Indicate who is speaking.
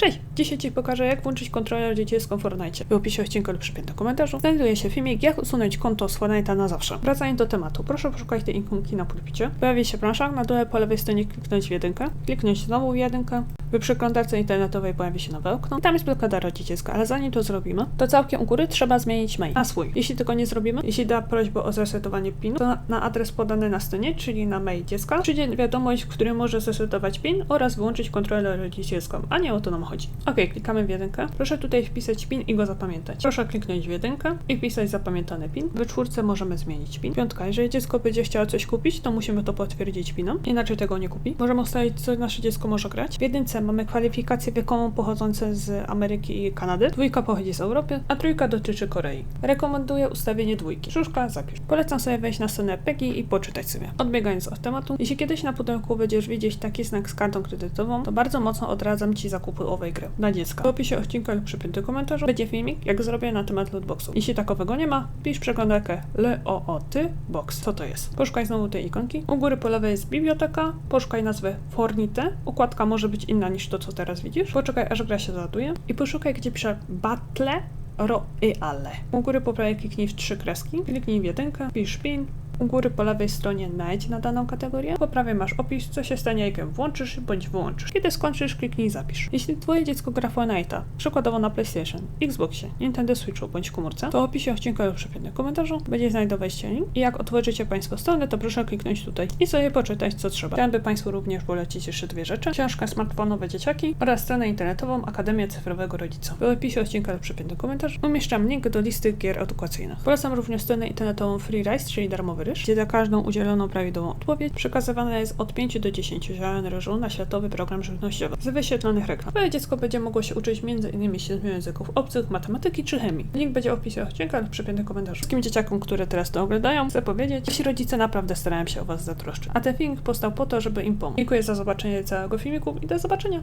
Speaker 1: Cześć! Dzisiaj Ci pokażę, jak włączyć kontroler dziecielską w Fortnite. W opisie odcinka lub przypiętym komentarzu znajduje się filmik, jak usunąć konto z Fortnite'a na zawsze. Wracając do tematu, proszę poszukać tej ikonki na pulpicie. Pojawi się plansza, na dole po lewej stronie kliknąć w jedynkę, kliknąć znowu w jedynkę. W przeglądarce internetowej pojawi się nowe okno. I tam jest blokada rodzicielska, ale zanim to zrobimy, to całkiem u góry trzeba zmienić mail na swój. Jeśli tego nie zrobimy, jeśli da prośbę o zresetowanie PIN, to na adres podany na stronie, czyli na mail dziecka, przyjdzie wiadomość, w którym może zresetować PIN oraz wyłączyć kontrolę rodzicielską, a nie o to nam chodzi. Ok, klikamy w jedynkę. Proszę tutaj wpisać PIN i go zapamiętać. Proszę kliknąć w jedynkę i wpisać zapamiętany PIN. W czwórce możemy zmienić PIN. Piątka, jeżeli dziecko będzie chciało coś kupić, to musimy to potwierdzić PINem, inaczej tego nie kupi. Możemy ustalić, co nasze dziecko może grać. W jedynce mamy kwalifikację wiekową pochodzące z Ameryki i Kanady. Dwójka pochodzi z Europy, a trójka dotyczy Korei. Rekomenduję ustawienie dwójki. Szóstka zapisz. Polecam sobie wejść na stronę PEGI i poczytać sobie. Odbiegając od tematu, jeśli kiedyś na pudełku będziesz widzieć taki znak z kartą kredytową, to bardzo mocno odradzam Ci zakupu owej gry dla dziecka. W opisie odcinka lub przypiętym komentarzu będzie filmik, jak zrobię na temat lootboxu. Jeśli takowego nie ma, pisz przeglądarkę LOOT box. Co to jest? Poszukaj znowu tej ikonki. U góry po lewej jest biblioteka. Poszukaj nazwę Fornite. Układka może być inna niż to, co teraz widzisz. Poczekaj, aż gra się załaduje. I poszukaj, gdzie pisze Battle Royale. U góry po prawej kliknij w trzy kreski. Kliknij w jedynkę, pisz PIN. U góry po lewej stronie najdź na daną kategorię. Po prawej masz opis, co się stanie, jak ją włączysz bądź wyłączysz. Kiedy skończysz, kliknij zapisz. Jeśli twoje dziecko gra Fortnite'a, przykładowo na PlayStation, Xboxie, Nintendo Switchu bądź komórce, to w opisie odcinka lub przypiętym komentarzu będzie znajdować się link. I jak otworzycie Państwo stronę, to proszę kliknąć tutaj i sobie poczytać, co trzeba. Chciałabym by Państwu również polecić jeszcze dwie rzeczy. Książkę Smartfonowe Dzieciaki oraz stronę internetową Akademię Cyfrowego Rodzica. W opisie odcinka lub przypiętym komentarzu umieszczam link do listy gier edukacyjnych. Polecam również stronę internetową FreeRice, czyli darmowy ryż, gdzie za każdą udzieloną prawidłową odpowiedź przekazywana jest od 5 do 10 ziaren ryżu na światowy program żywnościowy z wyświetlonych reklam. Twoje dziecko będzie mogło się uczyć m.in. 7 języków obcych, matematyki czy chemii. Link będzie w opisie odcinka lub przypiętym komentarzu. Wszystkim dzieciakom, które teraz to oglądają, chcę powiedzieć, ci rodzice naprawdę starają się o Was zatroszczyć. A ten filmik powstał po to, żeby im pomóc. Dziękuję za zobaczenie całego filmiku i do zobaczenia!